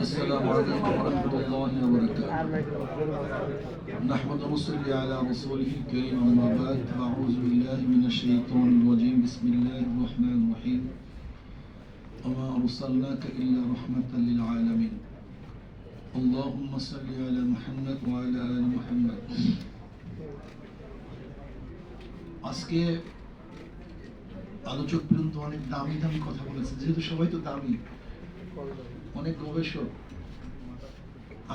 السلام عليكم ورحمة الله وبركاته. نحمد ونصلي على رسوله الكريم أما بعد أعوذ بالله من الشيطان الرجيم. بسم الله الرحمن الرحيم. وما أرسلناك إلا رحمة للعالمين. اللهم صل على محمد وعلى آل محمد. আজকে আলোচক পর্যন্ত অনেক দামি দামি কথা বলেছে। যেহেতু সবাই তো দামি। অনেক গবেষক।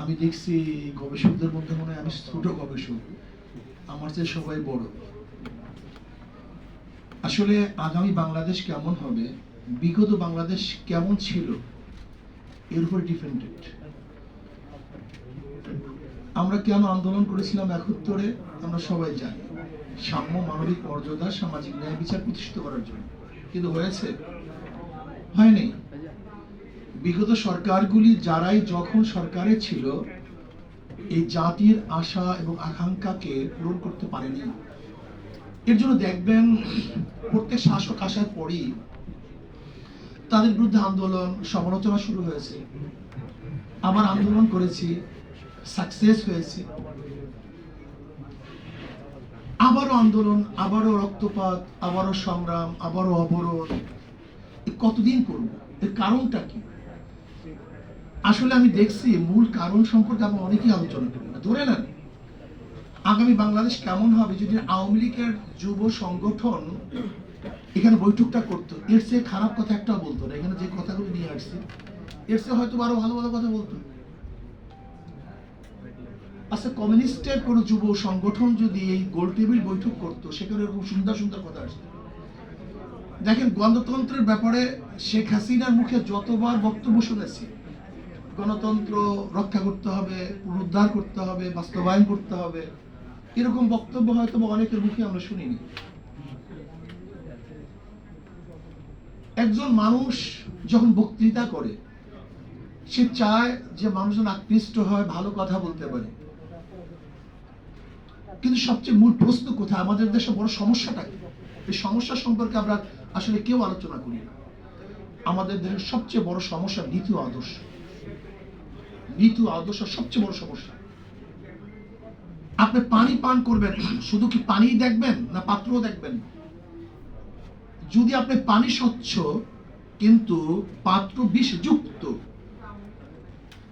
আমি দেখছি গবেষকদের মধ্যে মনে হয় আমি ছোট গবেষক। আমার চেয়ে সবাই বড়। আসলে আগামী বাংলাদেশ কেমন হবে, বিগত বাংলাদেশ কেমন ছিল, এর উপর ডিপেন্ডেড আমরা কেন আন্দোলন করেছিলাম একাত্তরে, আমরা সবাই জানি। সাম্য মানবিক মর্যাদা সামাজিক ন্যায় বিচার প্রতিষ্ঠিত করার জন্য। কিন্তু হয়েছে? হয়নি। বিগত সরকারগুলি যারাই যখন সরকারে ছিল, এই জাতির আশা এবং আকাঙ্ক্ষাকে পূরণ করতে পারেনি। এর জন্য দেখবেন, প্রত্যেক শাসক আসার পরই তাদের বিরুদ্ধে আন্দোলন, সমালোচনা শুরু হয়েছে। আবার আন্দোলন করেছি সাকসেস হয়েছে। আবারও আন্দোলন, আবারও রক্তপাত, আবারও সংগ্রাম, আবারও অবরোধ। কতদিন করব? এর কারণটা কি? আসলে আমি দেখছি মূল কারণ সম্পর্কে আমরা অনেকেই আলোচনা করি না। ধরে নেন, আগামী বাংলাদেশ কেমন হবে যদি আওয়ামী লীগের যুব সংগঠন এখানে বৈঠকটা করতো? এর চেয়ে খারাপ কথা একটাও বলতো না। এখানে যে কথাগুলো নিয়ে আসছে, এর চেয়ে হয়তো আরও ভালো ভালো কথা বলতো। আচ্ছা কমিউনিস্টের কোন যুব সংগঠন যদি এই গোল টেবিল বৈঠক করতো, সেখানে এরকম সুন্দর সুন্দর কথা আসতো। দেখেন, গণতন্ত্রের ব্যাপারে শেখ হাসিনার মুখে যতবার বক্তব্য শুনেছি, গণতন্ত্র রক্ষা করতে হবে, পুনরুদ্ধার করতে হবে, বাস্তবায়ন করতে হবে, এরকম বক্তব্য হয়তো অনেকের মুখে আমরা শুনিনি। একজন মানুষ যখন বক্তৃতা করে, সে চায় যে মানুষজন আকৃষ্ট হয়, ভালো কথা বলতে পারে। কিন্তু সবচেয়ে মূল প্রশ্ন কোথায়? আমাদের দেশে বড় সমস্যাটা কি? এই সমস্যা সম্পর্কে আমরা আসলে কেউ আলোচনা করি না। আমাদের দেশের সবচেয়ে বড় সমস্যা নীতি আদর্শ। নীতি আদর্শ সবচেয়ে বড় সমস্যা। আপনি পানি পান করবেন শুধু কি পানি দেখবেন না পাত্রও দেখবেন যদি আপনি পানি স্বচ্ছ, কিন্তু পাত্র বিষযুক্ত,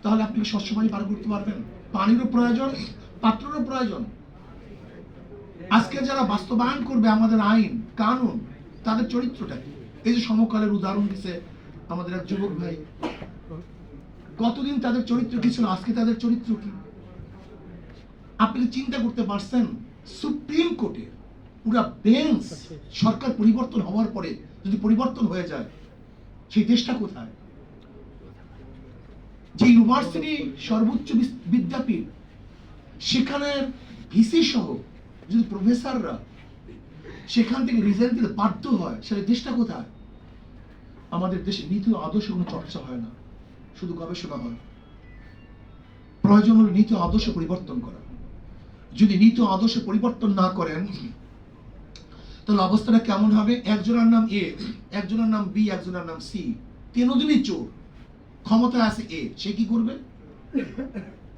তাহলে আপনি স্বচ্ছ পানি পান করতে পারবেন? পানিরও প্রয়োজন, পাত্রেরও প্রয়োজন। আজকে যারা বাস্তবায়ন করবে আমাদের আইন, কানুন, তাদের চরিত্রটা এই যে সমকালের উদাহরণ দিছে আমাদের এক যুবক ভাই। কতদিন তাদের চরিত্র কি ছিল? আজকে তাদের চরিত্র কি? আপনি চিন্তা করতে পারছেন? সুপ্রিম কোর্টে পুরা বেঞ্চ সরকার পরিবর্তন হওয়ার পরে যদি পরিবর্তন হয়ে যায়, সেই দেশটা কোথায়? যে ইউনিভার্সিটি সর্বোচ্চ বিদ্যাপীঠ সেখানে ভিসি সহ যদি প্রফেসররা সেখান থেকে রিজাইন দিতে বাধ্য হয়, সেটা দেশটা কোথায়? আমাদের দেশে নীতি আদর্শ কোনো চর্চা হয় না, শুধু গবেষণা হয়। প্রয়োজন হলো নীতি আদর্শ পরিবর্তন করা। যদি নীতি আদর্শ পরিবর্তন না করেন, তাহলে অবস্থাটা কেমন হবে? একজনের নাম এ একজনের নাম বি একজনের নাম সি তিনজনই চোর। ক্ষমতায় আছে এ সে কি করবে?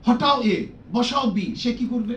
হটাও এ বসাও বি সে কি করবে?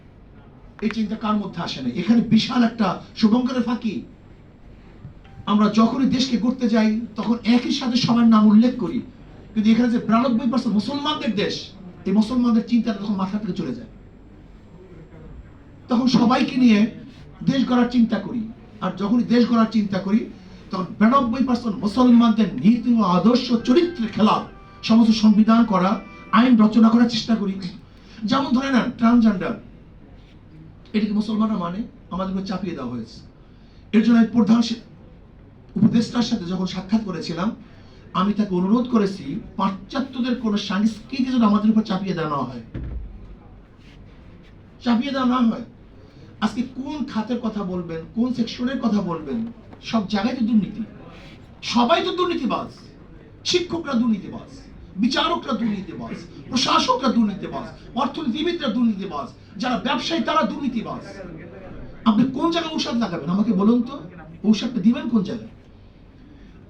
এই চিন্তা কার মধ্যে আসে না এখানে বিশাল একটা শুভঙ্করের ফাঁকি। আমরা যখনই দেশকে করতে যাই, তখন একই সাথে সবার নাম উল্লেখ করি। কিন্তু এখানে যে বিরানব্বই পার্সেন্ট মুসলমানদের দেশ, এই মুসলমানদের চিন্তাটা তখন মাথা থেকে চলে যায়। তখন সবাইকে নিয়ে দেশ গড়ার চিন্তা করি। আর যখনই দেশ গড়ার চিন্তা করি, তখন বিরানব্বই পার্সেন্ট মুসলমানদের নীতি ও আদর্শ চরিত্রের খেলাফ সমস্ত সংবিধান করা, আইন রচনা করার চেষ্টা করি। যেমন ধরে নেন ট্রান্সজেন্ডার এটাকে মুসলমানরা মানে? আমাদেরকে চাপিয়ে দেওয়া হয়েছে। এর জন্য প্রধান উপদেষ্টার সাথে যখন সাক্ষাৎ করেছিলাম, আমি তাকে অনুরোধ করেছি, পাশ্চাত্যদের কোন সংস্কৃতি যেন আমাদের উপর চাপিয়ে দেওয়া না হয়। চাপিয়ে দেওয়া না হয়। আজকে কোন খাতের কথা বলবেন, কোন সেকশনের কথা বলবেন, সব জায়গায় তো দুর্নীতি। সবাই তো দুর্নীতিবাজ। শিক্ষকরা দুর্নীতিবাজ। বিচারকরা দুর্নীতিবাজ, প্রশাসকরা দুর্নীতিবাজ, অর্থনীতিবিদরা দুর্নীতিবাজ, যারা ব্যবসায়ী তারা দুর্নীতিবাজ। আপনি কোন জায়গায় ঔষধ লাগাবেন? আমাকে বলুন তো, ঔষধটা দিবেন কোন জায়গায়?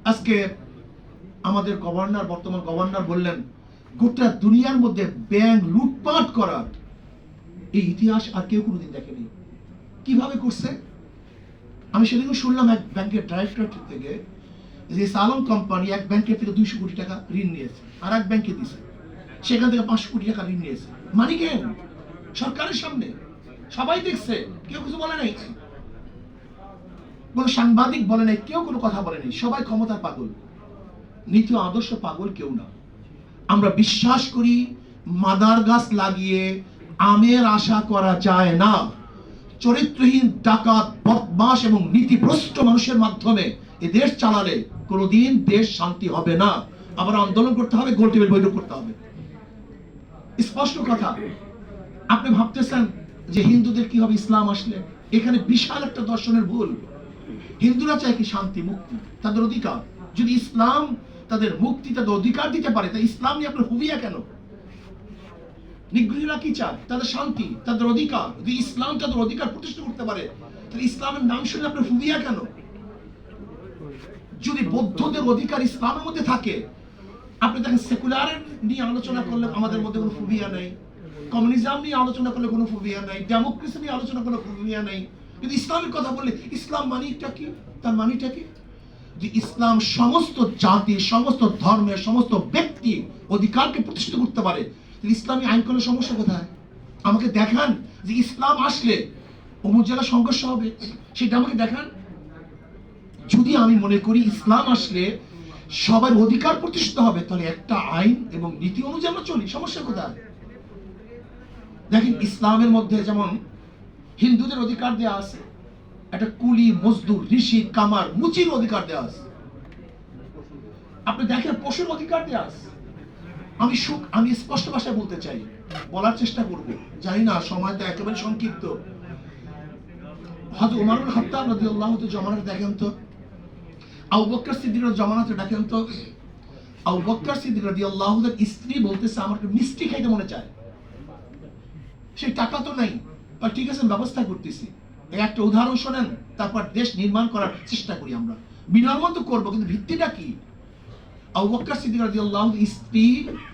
আজকে আমাদের গভর্নর, বর্তমান গভর্নর বললেন, গোটা দুনিয়ার মধ্যে ব্যাংক লুটপাট করার এই ইতিহাস আর কেউ কোনোদিন দেখেনি। কীভাবে করছে? আমি সেদিনও শুনলাম এক ব্যাংকের ডাইরেক্টর থেকে যে সালন কোম্পানি এক ব্যাংকের থেকে দুইশো কোটি টাকা ঋণ নিয়েছে আর এক ব্যাংকে দিছে। সেখান থেকে পাঁচশো কোটি টাকা ঋণ নিয়েছে। মানি কেন সরকারের সামনে। সবাই দেখছে, কেউ কিছু বলে নাই। কোন সাংবাদিক বলে নাই, কেউ কোনো কথা বলে নাই। সবাই ক্ষমতার পাগল। নীতি আদর্শ পাগল কেউ না। আমরা বিশ্বাস করি, মাদার গাছ লাগিয়ে আমের আশা করা যায় না। চরিত্রহীন, ডাকাত বদমাস এবং নীতিভ্রষ্ট মানুষের মাধ্যমে এ দেশ চালালে কোনোদিন দেশ শান্তি হবে না। আবার আন্দোলন করতে হবে, গোল টেবিল বৈঠক করতে হবে। স্পষ্ট কথা, আপনি ভাবতেছেন যে হিন্দুদের কি হবে ইসলাম আসলে? এখানে বিশাল একটা দর্শনের ভুল। হিন্দুরা চায় কি শান্তি, মুক্তি, তাদের অধিকার। যদি ইসলাম তাদের মুক্তি, তাদের অধিকার দিতে পারে, তা ইসলাম নিয়ে আপনার হুবিয়া কেন? নিগৃহীরা কি চায়? তাদের শান্তি, তাদের অধিকার। যদি ইসলাম তাদের অধিকার প্রতিষ্ঠা করতে পারে, তাহলে ইসলামের নাম শুনে আপনার হুবিয়া কেন? যদি বৌদ্ধদের অধিকার ইসলামের মধ্যে থাকে, আপনি দেখেন সেকুলার নিয়ে আলোচনা করলে আমাদের মধ্যে কোনো ফুবিয়া নেই কমিউনিজম নিয়ে আলোচনা করলে কোনো ফুবিয়া নেই ডেমোক্রেসি নিয়ে আলোচনা করলে ফুবিয়া নেই। কিন্তু ইসলামের কথা বললে, ইসলাম মানিটা কি? তার মানিটা কি? যে ইসলাম সমস্ত জাতি, সমস্ত ধর্মের, সমস্ত ব্যক্তি অধিকারকে প্রতিষ্ঠিত করতে পারে। ইসলামী আইন করলে সমস্যা কোথায়? আমাকে দেখান যে ইসলাম আসলে অমুক জেলা সংঘর্ষ হবে। সেটা আমাকে দেখান। যদি আমি মনে করি ইসলাম আসলে সবার অধিকার প্রতিষ্ঠিত হবে, তাহলে একটা আইন এবং নীতি অনুযায়ী আমরা চলি। সমস্যা কোথায়? দেখেন, ইসলামের মধ্যে যেমন হিন্দুদের অধিকার দেওয়া আছে, একটা কুলি, মজদুর, ঋষি, কামার, মুচির অধিকার দেওয়া আছে। আপনি দেখেন, পশুর অধিকার দেওয়া আছে। আমি সুখ আমি স্পষ্ট ভাষায় বলতে চাই, বলার চেষ্টা করব। জানি না, সময় তো একেবারে সংক্ষিপ্ত। হয়তো উমারুল হত্যাব রাদিয়াল্লাহু আল্লাহ জমানাতে দেখেন তো দেখেন তো সিদ্দিক আল্লাহ স্ত্রী বলতেছে মিষ্টি খাইতে মনে চায়। সেই টাকা তো নাই বা ঠিক আছে ব্যবস্থা করতেছি। একটা উদাহরণ শোনেন, তারপর দেশ নির্মাণ করার চেষ্টা করি আমরা। বিনির্মাণ তো করব, কিন্তু ভিত্তিটা কি? আবু বকর সিদ্দিক আনহু স্ত্রী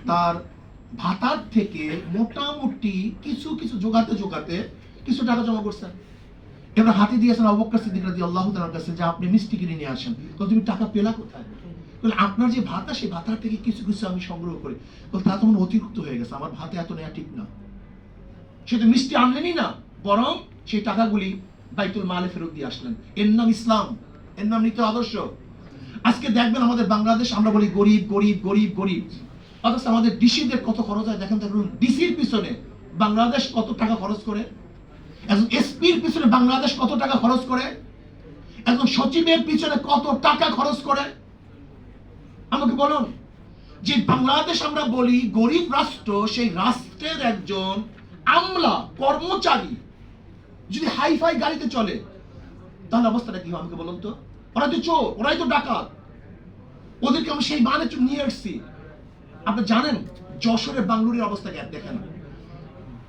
তার ভাতার থেকে মোটামুটি কিছু কিছু জোগাতে জোগাতে কিছু টাকা জমা করছেন এবার হাতে দিয়েছেন বকর সিদ্দিক রাদিয়াল্লাহু তাআলার কাছে যে আপনি মিষ্টি কিনে নিয়ে আসেন। তো তুমি টাকা পেলা কোথায়? আপনার যে ভাতা, সেই ভাতার থেকে কিছু কিছু আমি সংগ্রহ করি। বলে, তা তখন অতিরিক্ত হয়ে গেছে। আমার ভাতে এত নেওয়া ঠিক না। সে তো মিষ্টি আনলেনই না। বরং সেই টাকাগুলি বাইতুল মালে ফেরত দিয়ে আসলেন। এর নাম ইসলাম। এর নাম নীতি আদর্শ। আজকে দেখবেন আমাদের বাংলাদেশ, আমরা বলি গরিব গরিব গরিব গরিব। অথচ আমাদের ডিসিদের কত খরচ হয় দেখেন দেখুন, ডিসির পিছনে বাংলাদেশ কত টাকা খরচ করে? একজন এসপির পিছনে বাংলাদেশ কত টাকা খরচ করে? একজন সচিবের পিছনে কত টাকা খরচ করে? আমাকে বলুন, যে বাংলাদেশ আমরা বলি গরিব রাষ্ট্র, সেই রাষ্ট্রের একজন আমলা, কর্মচারী, যদি হাইফাই গাড়িতে চলে তাহলে অবস্থাটা কি আমাকে বলুন তো? ওরা তো চোর, ওরাই তো ডাকাত। ওদেরকে আমরা সেই মানে নিয়ে এসছি। আপনি জানেন, যশোরের বাংলুরের অবস্থা দেখেন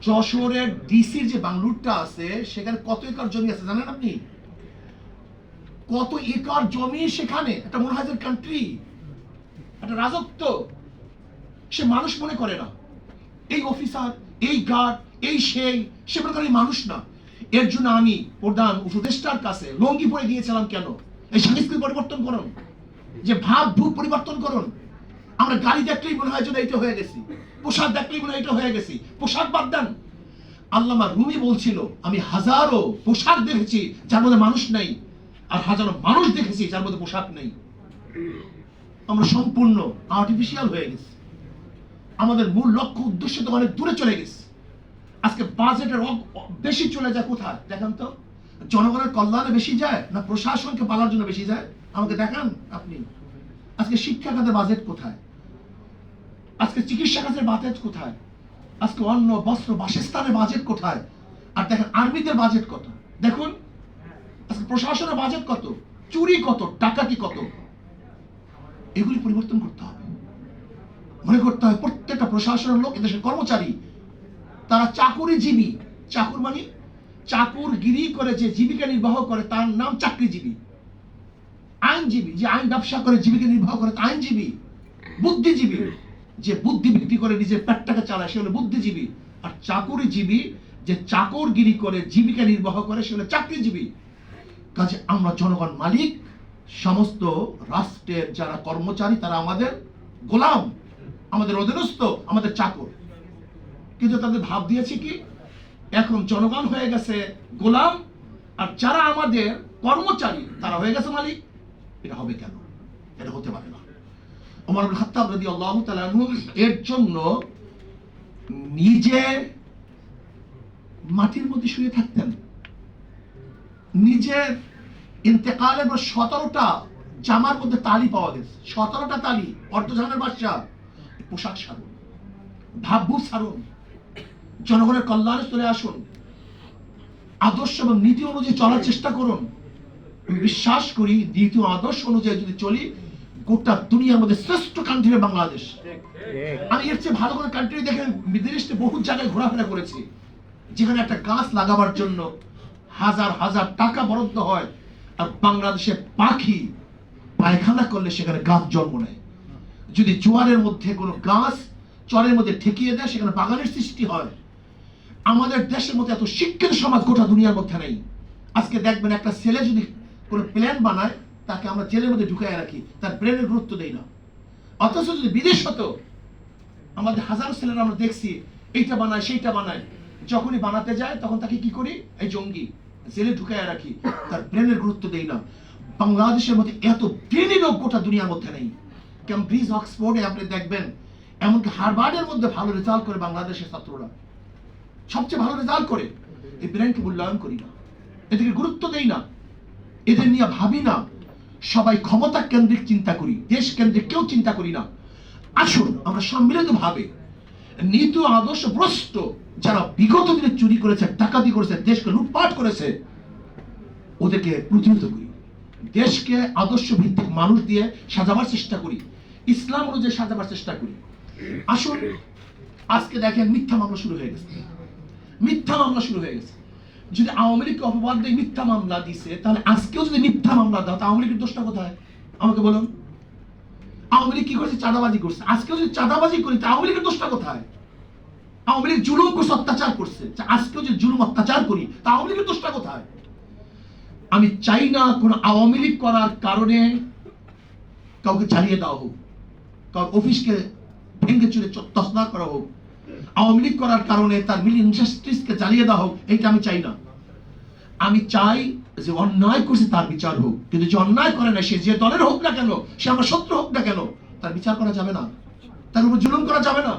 যশোরের ডিসির যে বাংলুরটা আছে, সেখানে কত একর জমি আছে জানেন আপনি? কত একর জমি সেখানে? একটা মনোহাজের কান্ট্রি একটা রাজত্ব। সে মানুষ মনে করে না। এই অফিসার এই গার্ড এই সেই, সে করে মানুষ না। এর জন্য আমি প্রধান উপদেষ্টার কাছে লঙ্গি পরে গিয়েছিলাম কেন? এই সংস্কৃতি পরিবর্তন করুন। যে ভাব ভূপ পরিবর্তন করুন। আমরা গাড়ি দেখলেই মনে হয় যেন এইটা হয়ে গেছি। পোশাক দেখলেই মনে এটা হয়ে গেছি। পোশাক বাদ দেন। আল্লামা রুমি বলছিল, আমি হাজারো পোশাক দেখেছি যার মধ্যে মানুষ নেই আর হাজারো মানুষ দেখেছি যার মধ্যে পোশাক নেই। আমরা সম্পূর্ণ আর্টিফিশিয়াল হয়ে গেছি। আমাদের মূল লক্ষ্য, উদ্দেশ্য তো অনেক দূরে চলে গেছে। আজকে বাজেটের বেশি চলে যায় কোথায়? দেখান তো। জনগণের কল্যাণে বেশি যায় না প্রশাসনকে পালার জন্য বেশি যায়? আমাকে দেখান আপনি। আজকে শিক্ষা খাতের বাজেট কোথায়? আজকে চিকিৎসা খাতের বাজেট কোথায়? আজকে অন্ন, বস্ত্র, বাসস্থানের বাজেট কোথায়? আর দেখেন, আর্মিদের বাজেট কত? দেখুন, আজকে প্রশাসনের বাজেট কত? চুরি কত? ডাকাতি কত? এগুলি পরিবর্তন করতে হবে। মনে করতে হয় প্রত্যেকটা প্রশাসনের লোক, এদেশের কর্মচারী, তারা চাকুরিজীবী। চাকুর মানে? চাকুরগিরি করে যে জীবিকা নির্বাহ করে, তার নাম চাকরিজীবী। আইনজীবী, যে আইন ব্যবসা করে, জীবিকা নির্বাহ করে, তা আইনজীবী। বুদ্ধিজীবী। যে বুদ্ধি বিক্রি করে নিজের পেটটাকে চালায়, সে হলো বুদ্ধিজীবী। আর চাকুরিজীবী যে চাকরগিরি করে, জীবিকা নির্বাহ করে, সে হলো চাকরিজীবী। কাজে আমরা জনগণ মালিক, সমস্ত রাষ্ট্রের যারা কর্মচারী, তারা আমাদের গোলাম, আমাদের অধীনস্থ, আমাদের চাকর। কিন্তু তাদের ভাব দিয়েছে কি? এখন জনগণ হয়ে গেছে গোলাম, আর যারা আমাদের কর্মচারী, তারা হয়ে গেছে মালিক। এটা হবে কেন? এটা হতে পারে না। ওমর খাত্তাব রাদিয়াল্লাহু তাআলা আনহু এর জন্য নিজে মাটির মধ্যে শুয়ে থাকতেন। নিজের ইন্তেকালের সতেরোটা জামার মধ্যে তালি পাওয়া গেছে। সতেরোটা তালি, অর্ধজানের বাদশা পোশাক সারুন ভাবভূ সারুন, জনগণের কল্যাণে চলে আসুন, আদর্শ এবং নীতি অনুযায়ী চলার চেষ্টা করুন। বিশ্বাস করি দ্বিতীয় আদর্শ অনুযায়ী যদি চলি গোটা দুনিয়ার মধ্যে শ্রেষ্ঠ কান্ট্রি বাংলাদেশ। আমি এর চেয়ে ভালো করে কান্ট্রি দেখে বিদেশে বহু জায়গায় ঘোরাফেরা করেছি যেখানে একটা গাছ লাগাবার জন্য হাজার হাজার টাকা বরাদ্দ হয় আর বাংলাদেশে পাখি পায়খানা করলে সেখানে গাছ জন্ম নেয়। যদি জোয়ারের মধ্যে কোনো গাছ চরের মধ্যে ঠেকিয়ে দেয় সেখানে বাগানের সৃষ্টি হয়। আমাদের দেশের মধ্যে এত শিক্ষিত সমাজ গোটা দুনিয়ার মধ্যে নেই। আজকে দেখবেন একটা ছেলে যদি কোনো প্ল্যান বানায় তাকে আমরা জেলের মধ্যে ঢুকায় রাখি, তার ব্রেনের গুরুত্ব দেই না। অথচ যদি বিদেশ হতো, আমাদের হাজারো ছেলেরা আমরা দেখছি, এইটা বানায়, সেইটা বানায়। যখনই বানাতে যায়, তখন তাকে কি করি? এই জঙ্গি, জেলে ঢুকায় রাখি, তার ব্রেনের গুরুত্ব দেই না। বাংলাদেশের মধ্যে এত ব্রেনি লোক গোটা দুনিয়ার মধ্যে নেই। ক্যামব্রিজ অক্সফোর্ডে আপনি দেখবেন, এমনকি হারবার্ডের মধ্যে ভালো রেজাল্ট করে বাংলাদেশের ছাত্ররা। সবচেয়ে ভালো রেজাল্ট করে, এই ব্রেনকে মূল্যায়ন করি না। এদেরকে গুরুত্ব দেই না। এদের নিয়ে ভাবি না। সবাই ক্ষমতা কেন্দ্রিক চিন্তা করি, দেশ কেন্দ্রিক কেউ চিন্তা করি না। আসুন, আমরা সম্মিলিত ভাবে নীতি আদর্শ ভ্রষ্ট যারা বিগত দিনে চুরি করেছে, ডাকাতি করেছে, দেশকে লুটপাট করেছে, ওদেরকে প্রতিহত করি। দেশকে আদর্শ ভিত্তিক মানুষ দিয়ে সাজাবার চেষ্টা করি। ইসলাম অনুযায়ী সাজাবার চেষ্টা করি। আসুন, আজকে দেখেন মিথ্যা মামলা শুরু হয়ে গেছে। মিথ্যা মামলা শুরু হয়ে গেছে। যদি আওয়ামী লীগকে অপবাদ দিয়ে মিথ্যা মামলা দিছে, তাহলে আজকেও যদি মিথ্যা মামলা দাও আওয়ামী লীগের দোষটা কোথায়? আমাকে বলুন। আওয়ামী লীগ কি করছে? চাঁদাবাজি করছে। আজকেও যদি চাঁদাবাজি করি, তা আওয়ামী লীগের দোষটা কোথায়? আওয়ামী লীগ জুলুম করছে, অত্যাচার করছে। আজকেও যদি জুলুম, অত্যাচার করি, তা আওয়ামী লীগের দোষটা কোথায়? আমি চাই না কোন আওয়ামী লীগ করার কারণে কাউকে জ্বালিয়ে দেওয়া হোক কারোর অফিসকে ভেঙে চুরে তসনা করা হোক। আওয়ামী লীগ করার কারণে তার মিল ইন্ডাস্ট্রিজকে জ্বালিয়ে দেওয়া হোক, এইটা আমি চাই না। আমি চাই যে অন্যায় করছে তার বিচার হোক। কিন্তু যে অন্যায় করে না, সে যে দলের হোক না কেন, সে আমার শত্রু হোক না কেন, তার বিচার করা যাবে না। তার উপর জুলুম করা যাবে না।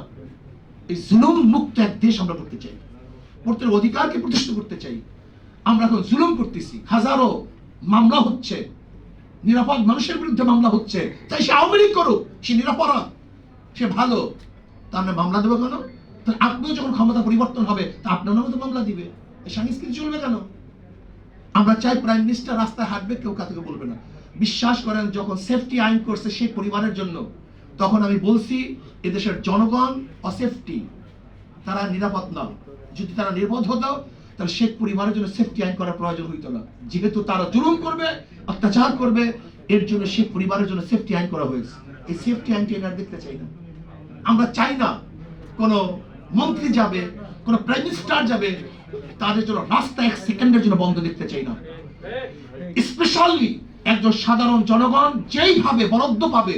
এই জুলুম মুক্ত এক দেশ আমরা করতে চাই। প্রত্যেক অধিকারকে প্রতিষ্ঠা করতে চাই। আমরা এখন জুলুম করতেছি। হাজারো মামলা হচ্ছে। নিরাপদ মানুষের বিরুদ্ধে মামলা হচ্ছে। তাই সে আওয়ামী লীগ করুক, সে নিরাপরাধ, সে ভালো। তার মামলা দেবো কেন? তাহলে আপনিও যখন ক্ষমতা পরিবর্তন হবে, তা আপনার নামে তো মামলা দিবে। সংস্কৃতি চলবে কেন? আমরা চাই প্রাইম মিনিস্টার রাস্তায় হাঁটবে, কেউ কাউকে বলবে না। বিশ্বাস করেন, যখন সেফটি আইন করছে সেই পরিবারের জন্য, তখন আমি বলছি, এদেশের জনগণ অসেফটি, তারা নিরাপদ না যদি তারা নির্বোধ হতো, তাহলে শেখ পরিবারের জন্য সেফটি আইন করার প্রয়োজন হইতো না। যেহেতু তারা জুলুম করবে, অত্যাচার করবে, এর জন্য শেখ পরিবারের জন্য সেফটি আইন করা হয়েছে। এই সেফটি আইনটি এনারা দেখতে চাই না। আমরা চাই না কোনো মন্ত্রী যাবে, কোনো প্রাইম মিনিস্টার যাবে, তাদের জন্য রাস্তা এক সেকেন্ডের জন্য বন্ধ দেখতে চাই না। স্পেশালি একজন সাধারণ জনগণ যেইভাবে বরাদ্দ পাবে,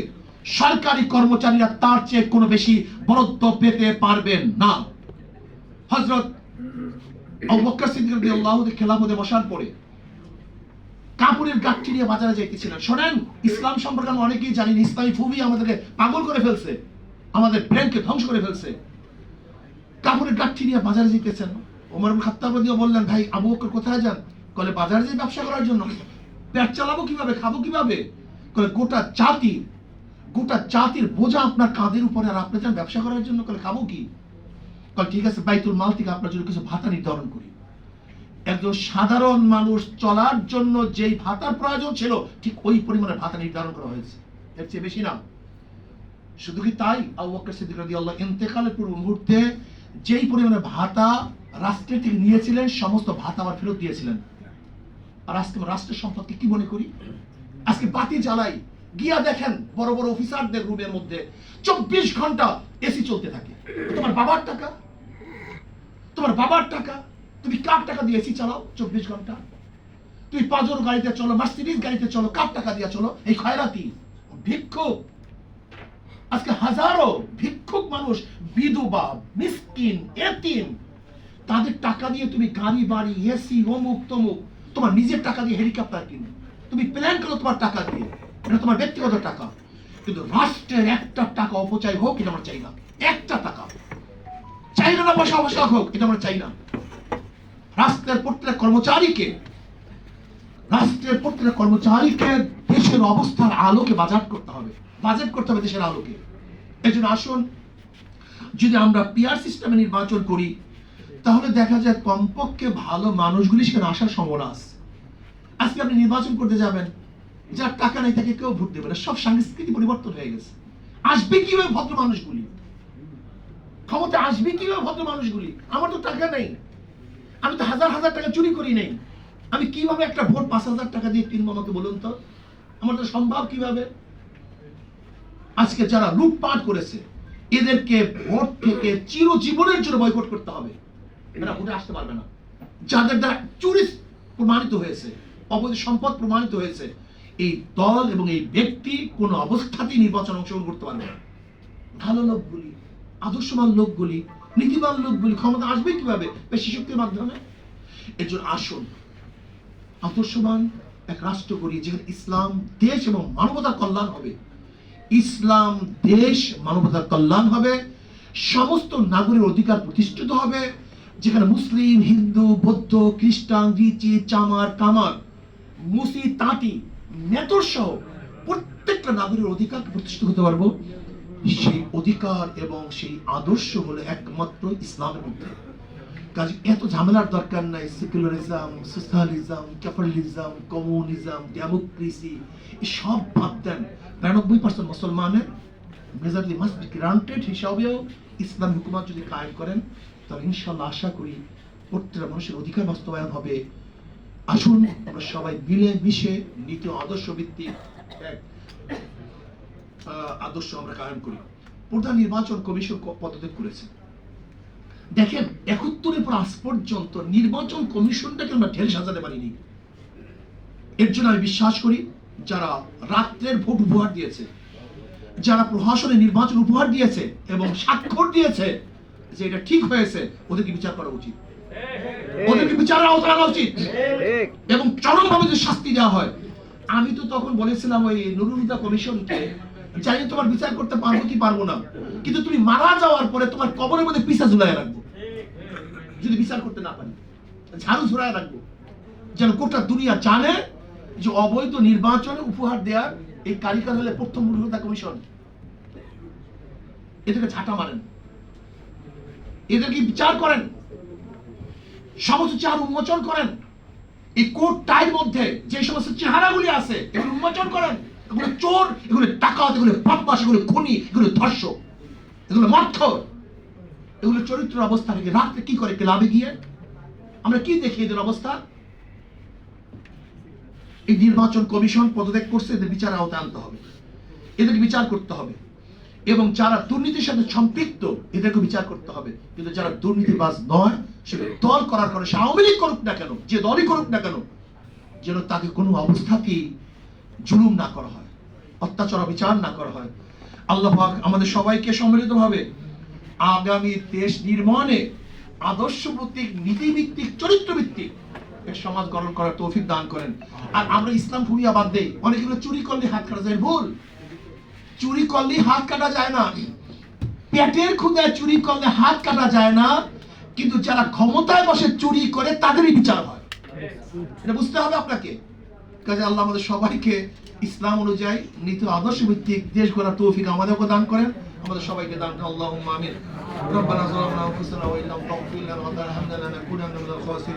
সরকারি কর্মচারীরা তার চেয়ে কোনো বেশি বরাদ্দ পেতে পারবেন না। হজরত খেলাফতে বসার পরে কাপড়ের গাঠটি নিয়ে বাজারে যাইতেছিলেন। শোনেন, ইসলাম সম্পর্কে আমরা অনেকেই জানি। ইসলামী ফুবি আমাদেরকে পাগল করে ফেলছে, আমাদের ব্রেনকে ধ্বংস করে ফেলছে। কাপড়ের গাঠটি নিয়ে বাজারে যেতেছেন। ওমর ইবনে খাত্তাব বললেন, ভাই, আবু বকর কোথায় যান? কলে, বাজারে যে ব্যবসা করার জন্য। পেট চালাবো কীভাবে, খাব কীভাবে? কলে, গোটা জাতি গোটা জাতির বোঝা আপনার কাঁধের উপরে আর আপনি যান ব্যবসা করার জন্য। কলে, খাব কি? কল, ঠিক আছে, বাইতুল মাল থেকে আপনার জন্য কিছু ভাতা নির্ধারণ করি। একজন সাধারণ মানুষ চলার জন্য যেই ভাতার প্রয়োজন ছিল, ঠিক ওই পরিমাণে ভাতা নির্ধারণ করা হয়েছে। এর চেয়ে বেশি না। শুধু কি তাই? আবু বকর সিদ্দিক রাদিয়াল্লাহু ইন্তেকালের পূর্ব মুহূর্তে যেই পরিমাণে ভাতা রাষ্ট্রের থেকে নিয়েছিলেন, সমস্ত ভাতা আবার ফেরত দিয়েছিলেন। আর আজকে রাষ্ট্রের সম্পদকে কি মনে করি? আজকে বাতি জ্বালাই, গিয়া দেখেন বড় বড় অফিসারদের রুমের মধ্যে চব্বিশ ঘণ্টা এসি চলতে থাকে। তোমার বাবার টাকা? তোমার বাবার টাকা? তুমি কার টাকা দিয়ে এসি চালাও চব্বিশ ঘণ্টা? তুমি পাজর গাড়িতে চলো, মার্সিডিজ গাড়িতে চলো, কার টাকা দিয়ে চলো? এই খয়রাতি। ভিক্ষুক। আজকে হাজারো ভিক্ষুক মানুষ, বিধবা, মিসকিন, এতিম, তাদের টাকা দিয়ে তুমি গাড়ি, বাড়ি এসি অমুক, তমুক, তোমার নিজের টাকা দিয়ে হেলিকপ্টার কিনো। তুমি প্ল্যান করো তোমার টাকা দিয়ে। এটা তোমার ব্যক্তিগত টাকা। কিন্তু রাষ্ট্রের একটা টাকা অপচয় হোক, এটা আমরা চাই না। একটা টাকা। চাই না পয়সা অবসর হোক, এটা আমরা চাই না। রাষ্ট্রের প্রত্যেক কর্মচারীকে, রাষ্ট্রের প্রত্যেক কর্মচারীকে দেশের অবস্থার আলোকে বাজার করতে হবে। বাজেট করতে হবে দেশের আলোকে। এই জন্য আসুন, যদি আমরা পিআর সিস্টেমে নির্বাচন করি, তাহলে দেখা যায় কমপক্ষে ভালো মানুষগুলি সেখানে আসার সম্ভাবনা আছে। আজকে আপনি নির্বাচন করতে যাবেন, যার টাকা নেই তাকে কেউ ভোট দেবে না। সব সংস্কৃতি পরিবর্তন হয়ে গেছে। আসবে কীভাবে ভদ্র মানুষগুলি? ক্ষমতা আসবে কীভাবে ভদ্র মানুষগুলি? আমার তো টাকা নেই। আমি তো হাজার হাজার টাকা চুরি করি নেই। আমি কীভাবে একটা ভোট পাঁচ হাজার টাকা দিয়ে কিনবো আমাকে বলুন তো? আমার তো সম্ভব কীভাবে? আজকে যারা লুটপাট করেছে, এদেরকে ভোট থেকে চিরজীবনের জন্য বয়কট করতে হবে। এরা ভোটে আসতে পারবে না। যাদের দ্বারা চুরি প্রমাণিত হয়েছে, অবৈধ সম্পদ প্রমাণিত হয়েছে, এই দল এবং এই ব্যক্তি কোনো অবস্থাতেই নির্বাচন অংশগ্রহণ করতে পারবে না। ভালো লোকগুলি, আদর্শবান লোকগুলি, নীতিবান লোকগুলি ক্ষমতা আসবে কীভাবে? বেশি শক্তির মাধ্যমে। এর জন্য আসুন। আদর্শবান এক রাষ্ট্র করি যেখানে ইসলাম দেশ এবং মানবতার কল্যাণ হবে। ইসলাম দেশ, মানবতার কল্যাণ হবে। সমস্ত নাগরিক অধিকার প্রতিষ্ঠিত হবে, যেখানে মুসলিম, হিন্দু, বৌদ্ধ, খ্রিস্টান, রিচি, চামার, কামার, মুসি, তাঁতি, নেতর সহ প্রত্যেকটা নাগরিক অধিকার প্রতিষ্ঠিত হতে পারব। সেই অধিকার এবং সেই আদর্শ হলো একমাত্র ইসলামের মধ্যে। কাজে, এত ঝামেলার দরকার নাই, secularism, socialism, capitalism, communism, democracy সব বাদ দেন। বিরানব্বই পার্সেন্ট মুসলমানের মেজরিটি মাস্ট বি গ্রান্টেড হিসাবেও ইসলাম হুকুমাত যদি কায়েম করেন, তাহলে ইনশাল্লাহ আশা করি প্রত্যেকটা মানুষের অধিকার বাস্তবায়ন হবে। আসুন, আমরা সবাই মিলে মিশে নীতি আদর্শ ভিত্তিক আদর্শ আমরা কায়েম করি। প্রধান নির্বাচন কমিশন পদত্যাগ করেছে। দেখেন, একাত্তরের পর আজ পর্যন্ত নির্বাচন কমিশনটাকে আমরা ঢেলে সাজাতে পারিনি। এর জন্য আমি বিশ্বাস করি, যারা রাত্রের ভোট উপহার দিয়েছে, যারা প্রশাসনে নির্বাচন উপহার দিয়েছে এবং স্বাক্ষর দিয়েছে যে এটা ঠিক হয়েছে, ওদেরকে বিচার করা উচিত। ওদেরকে বিচারের আওতায় আনা উচিত। এবং চরমভাবে যে শাস্তি দেওয়া হয়, আমি তো তখন বলেছিলাম ওই নুরুল হুদা কমিশনকে জানি তোমার বিচার করতে পারব কি পারব না। কিন্তু তুমি মারা যাওয়ার পরে তোমার কবরের মধ্যে পিসা ঝুলাই রাখব। যদি বিচার করতে না পারি, ঝাড়ু ঝুলায় রাখব। যেন গোটা দুনিয়া জানে যে অবৈধ নির্বাচনে উপহার দেওয়ার এই কারিগর হলে প্রথম নুরুল কমিশন। এদেরকে ঝাঁটা মারেন। এদেরকে বিচার করেন। সমস্ত চার উন্মোচন করেন। এই কোট টাইর মধ্যে যে সমস্ত চেহারাগুলি আছে, এগুলো উন্মোচন করেন। এগুলো চোর, এগুলো ডাকাত, এগুলো বদমাস এগুলো খুনি, এগুলো ধর্ষক এগুলো মর্থর এগুলো চরিত্র অবস্থা থেকে রাত্রে কি করে ক্লাবে গিয়ে? আমরা কি দেখি এদের অবস্থা? এই নির্বাচন কমিশন পদত্যাগ করছে, এদের বিচার আওতায় আনতে হবে। এদের বিচার করতে হবে। এবং যারা দুর্নীতির সাথে সম্পৃক্ত, এদেরকে বিচার করতে হবে। কিন্তু যারা দুর্নীতিবাজ নয় সেটা দল করার কারণে সে আওয়ামী লীগ করুক না কেন, যে দলই করুক না কেন, যেন তাকে কোনো অবস্থাতেই জুলুম না করা হয়, অত্যাচার বিচার না করা হয়। আল্লাহ আমাদের সবাইকে সম্মিলিতভাবে আগামী দেশ নির্মাণে আদর্শ ভিত্তিক, নীতিভিত্তিক চরিত্র ভিত্তিক এক সমাজ গঠন করার তৌফিক দান করেন। আর আমরা ইসলাম ফুরিয়া বাদ দেই অনেকগুলো চুরি করলে হাত কাটা যায়, ভুল। চুরি করলে হাত কাটা যায় না। পেটের ক্ষুদায় চুরি করলে হাত কাটা যায় না, কিন্তু যারা ক্ষমতায় বসে চুরি করে তাদেরই বিচার হয়। এটা বুঝতে হবে আপনাকে। কাজে আল্লাহ আমাদের সবাইকে ইসলাম অনুযায়ী নীতি আদর্শ ভিত্তিক দেশ গড়ার তৌফিক আমাদেরকে দান করেন। আমাদের সবাইকে দান করেন। আল্লাহ আমিন। যালামনা আনফুসানা ওয়া ইল্লাম তাগফির লানা ওয়া তারহামনা লানাকুনান্না মিনাল খাসিরিন।